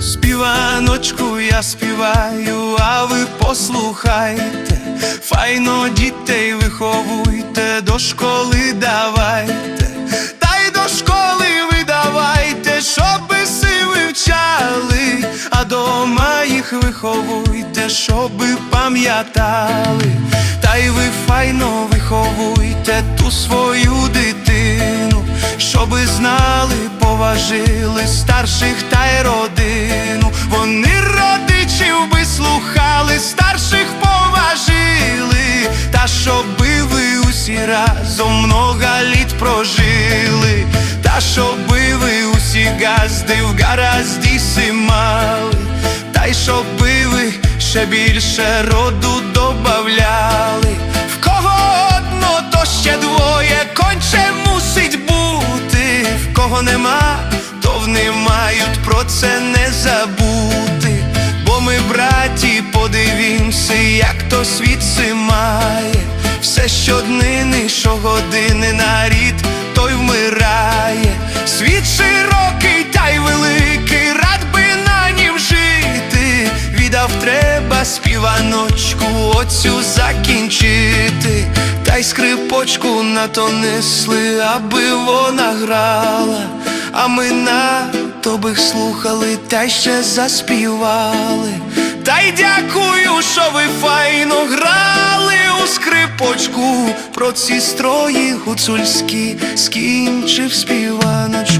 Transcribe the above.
Співаночку я співаю, а ви послухайте, файно дітей виховуйте, до школи давайте, та й до школи ви давайте, щоб си вивчали, а дома їх виховуйте, щоб пам'ятали, та й ви файно виховуйте ту свою. Поважили старших та й родину. Вони родичів би слухали, старших поважили, та щоби ви усі разом много літ прожили, та щоби ви усі газди в гаразді си мали, та й щоби ви ще більше роду добавляли. В кого одно, то ще двоє конче мусить бути, в кого нема, вони мають про це не забути. Бо ми, браті, подивімся, як то світ си має, все щоднини, щогодини на рід той вмирає. Світ широкий та й великий, рад би на нім жити. Віддав треба співаночку оцю закінчити, та й скрипочку на несли, аби вона грала, а ми на тобих слухали, та ще заспівали. Та й дякую, що ви файно грали у скрипочку. Про ці строї гуцульські скінчив співаночку.